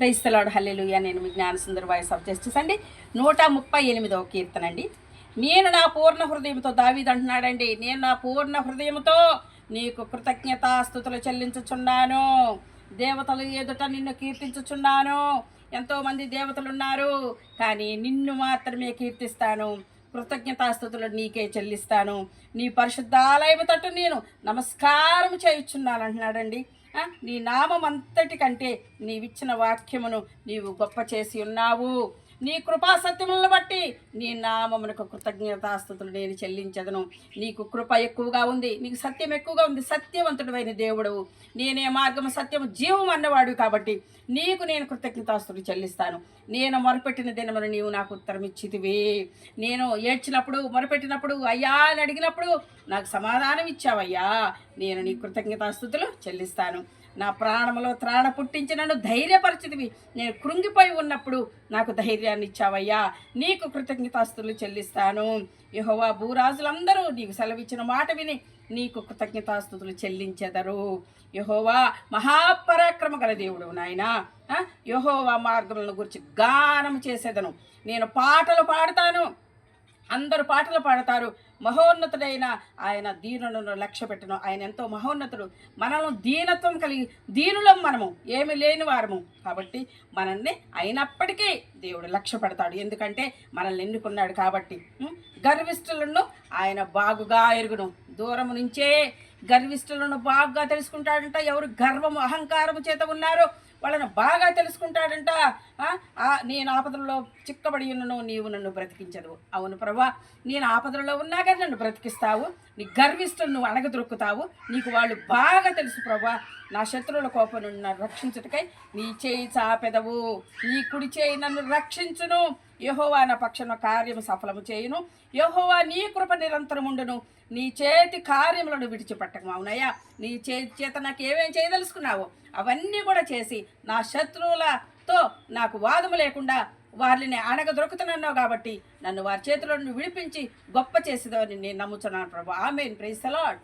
క్రైస్తలాడు hallelujah. నేను మీ జ్ఞాన సుందర voice of justice అండి. నూట ముప్పై ఎనిమిదవ కీర్తన అండి. నేను నా పూర్ణ హృదయంతో దావీదు అంటున్నాడండి. నేను నా పూర్ణ హృదయంతో నీకు కృతజ్ఞతాస్థుతులు చెల్లించుచున్నాను. దేవతలు ఎదుట నిన్ను కీర్తించుచున్నాను. ఎంతోమంది దేవతలు ఉన్నారు కానీ నిన్ను మాత్రమే కీర్తిస్తాను. కృతజ్ఞతాస్థుతులు నీకే చెల్లిస్తాను. నీ పరిశుద్ధాలయము తట్టు నేను నమస్కారం చేయుచున్నాను అంటున్నాడండి నీ నామం అంతటి కంటే నీవిచ్చిన వాక్యమును నీవు గొప్ప చేసి ఉన్నావు. నీ కృపా సత్యములను బట్టి నీ నామమునకు కృతజ్ఞతాస్థుతులు నేను చెల్లించదను. నీకు కృప ఎక్కువగా ఉంది నీకు సత్యం ఎక్కువగా ఉంది. సత్యవంతుడైన దేవుడు నేనే మార్గము సత్యము జీవం అన్నవాడు కాబట్టి నీకు నేను కృతజ్ఞతాస్తులు చెల్లిస్తాను. నేను మొరపెట్టిన దినమును నీవు నాకు ఉత్తరం ఇచ్చితివే నేను ఏడ్చినప్పుడు మొరపెట్టినప్పుడు అయ్యా అని అడిగినప్పుడు నాకు సమాధానం ఇచ్చావయ్యా నేను నీ కృతజ్ఞతాస్థుతులు చెల్లిస్తాను. నా ప్రాణములో త్రాణ పుట్టించి నన్ను ధైర్యపరిచితివి. నేను కృంగిపోయి ఉన్నప్పుడు నాకు ధైర్యాన్ని ఇచ్చావయ్యా. నీకు కృతజ్ఞతాస్తులు చెల్లిస్తాను. యహోవా భూరాజులందరూ నీకు సెలవిచ్చిన మాట విని నీకు కృతజ్ఞతాస్తుతులు చెల్లించెదరు. యహోవా మహాపరాక్రమ గల దేవుడు నాయన. యహోవా మార్గములను గురించి గానం చేసేదను. నేను పాటలు పాడతాను. అందరూ పాటలు పాడతారు. మహోన్నతుడైన ఆయన దీనులను లక్ష్య పెట్టను ఆయన ఎంతో మహోన్నతుడు. మనం దీనత్వం కలిగి దీనులం మనము. ఏమి లేని వారము. కాబట్టి మనల్ని అయినప్పటికీ దేవుడు లక్ష్య పెడతాడు ఎందుకంటే మనల్ని ఎన్నుకున్నాడు కాబట్టి. గర్విష్ఠులను ఆయన బాగుగా ఎరుగును. దూరము నుంచే గర్విష్ఠులను బాగుగా తెలుసుకుంటాడంట. ఎవరు గర్వము అహంకారము చేత ఉన్నారో? వాళ్ళను బాగా తెలుసుకుంటాడంట. నేను ఆపదలలో చిక్కబడి ఉన్నను నీవు నన్ను బ్రతికించదు. అవును ప్రభా నేను ఆపదలలో ఉన్నా కానీ నన్ను బ్రతికిస్తావు. నీ గర్విష్టం నువ్వు అణగదొరుకుతావు. నీకు వాళ్ళు బాగా తెలుసు ప్రభా. నా శత్రువుల కోపం నుండి నన్ను రక్షించుటకై నీ చేయి చాపెదవు. నీ కుడి చేయి నన్ను రక్షించును. యహోవా నా పక్షంలో కార్యము సఫలము చేయును. యహోవా నీ కృప నిరంతరం ఉండును. నీ చేతి కార్యములను విడిచిపెట్టకు అవునయ్యా నీ చేతి చేత నాకు ఏమేం చేయదలుచుకున్నావో అవన్నీ కూడా చేసి నా శత్రువులతో నాకు వాదము లేకుండా వారిని అడగ దొరుకుతున్నావు కాబట్టి నన్ను వారి చేతిలో విడిపించి గొప్ప చేసేదని నేను నమ్ముతున్నాను ప్రభు. ఆమెన్. Price lord